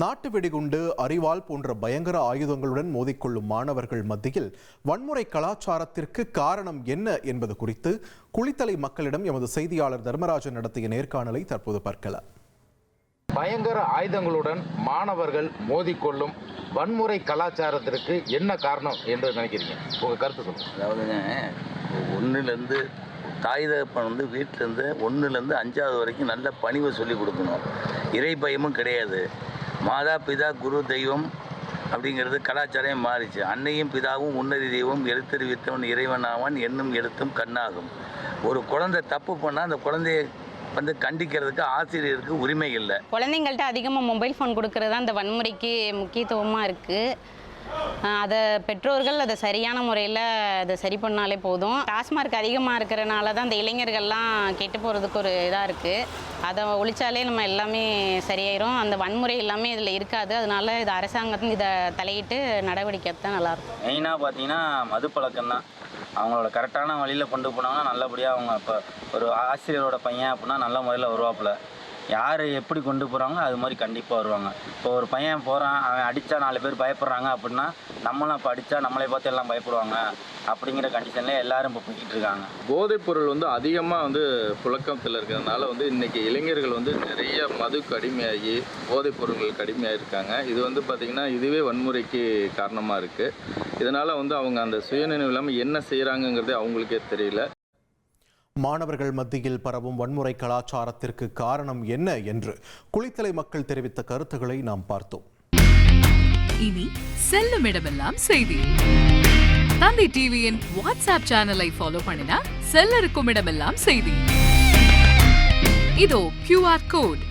நாட்டு வெடிகுண்டு அரிவாள் போன்ற பயங்கர ஆயுதங்களுடன் மோதிக்கொள்ளும் மாணவர்கள் மத்தியில் வன்முறை கலாச்சாரத்திற்கு காரணம் என்ன என்பது குறித்து குளித்தலை மக்களிடம் எமது செய்தியாளர் தர்மராஜன் நடத்திய நேர்காணலை தற்போது பார்க்கலாம். பயங்கர ஆயுதங்களுடன் மாணவர்கள் மோதிக்கொள்ளும் வன்முறை கலாச்சாரத்திற்கு என்ன காரணம் என்று நினைக்கிறீங்க? உங்க கருத்து சொல்லுங்க. அதாவதுங்க ஒன்றுலேருந்து தாய் தகப்பன் வந்து வீட்டிலேருந்து ஒன்றுலேருந்து அஞ்சாவது வரைக்கும் நல்ல பணிவை சொல்லி கொடுக்கணும். இறை பயமும் கிடையாது. மாதா பிதா குரு தெய்வம் அப்படிங்கிறது கலாச்சாரம் மாறிச்சு. அன்னையும் பிதாவும் உன்னதி தெய்வம் எழுத்தறிவித்தவன் இறைவன் என்னும் எழுத்தும் கண்ணாகும். ஒரு குழந்தை தப்பு பண்ணால் அந்த குழந்தைய வந்து கண்டிக்கிறதுக்கு ஆசிரியருக்கு உரிமை இல்லை. குழந்தைங்கள்ட்ட அதிகமாக மொபைல் ஃபோன் கொடுக்கறது தான் இந்த வன்முறைக்கு முக்கியத்துவமாக இருக்குது அதை பெற்றோர்கள் அதை சரியான முறையில் அதை சரி பண்ணாலே போதும். டாஸ்மார்க் அதிகமாக இருக்கிறனால தான் இந்த இளைஞர்கள்லாம் கெட்டு போகிறதுக்கு ஒரு இதாக இருக்குது அதை ஒழிச்சாலே நம்ம எல்லாமே சரியாயிரும். அந்த வன்முறை எல்லாமே இதில் இருக்காது. அதனால இது அரசாங்கத்தின் இதை தலையிட்டு நடவடிக்கை தான் நல்லாயிருக்கும் மெயினாக பார்த்தீங்கன்னா மது பழக்கம் தான் அவங்களோட கரெக்டான வழியில் கொண்டு போனாங்கன்னா நல்லபடியாக அவங்க இப்போ ஒரு ஆசிரியரோட பையன் அப்படின்னா நல்ல முறையில் வருவாப்புல. யார் எப்படி கொண்டு போகிறாங்களோ அது மாதிரி கண்டிப்பாக வருவாங்க. இப்போ ஒரு பையன் போகிறான் அவன் அடித்தா நாலு பேர் பயப்படுறாங்க அப்படின்னா நம்மளும் அப்போ அடித்தா நம்மளை பார்த்து எல்லாம் பயப்படுவாங்க அப்படிங்கிற கண்டிஷன்லேயே எல்லாரும் இப்போ போய்கிட்டு இருக்காங்க. போதைப் பொருள் வந்து அதிகமாக வந்து புழக்கத்தில் இருக்கிறதுனால வந்து இன்றைக்கி இளைஞர்கள் வந்து நிறைய மதுக்கு அடிமையாகி போதைப் பொருட்களுக்கு அடிமையாக இருக்காங்க. இது வந்து பார்த்திங்கன்னா இதுவே வன்முறைக்கு காரணமாக இருக்குது இதனால் வந்து அவங்க அந்த சுயநினைவு இல்லாமல் என்ன செய்கிறாங்கங்கிறதே அவங்களுக்கே தெரியல. மாணவர்கள் மத்தியில் பரவும் வன்முறை கலாச்சாரத்திற்கு காரணம் என்ன என்று குளித்தலை மக்கள் தெரிவித்த கருத்துக்களை நாம் பார்த்தோம். இனி செல்லும் இடமெல்லாம் செய்தி. தந்தை டிவியின் வாட்ஸ்அப் சேனலை ஃபாலோ பண்ணினா செல்ல இருக்கும் இடமெல்லாம் செய்தி. இதோ கியூஆர் கோட்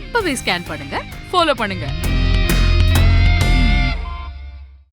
இப்பவே ஸ்கேன் பண்ணுங்க ஃபாலோ பண்ணுங்க.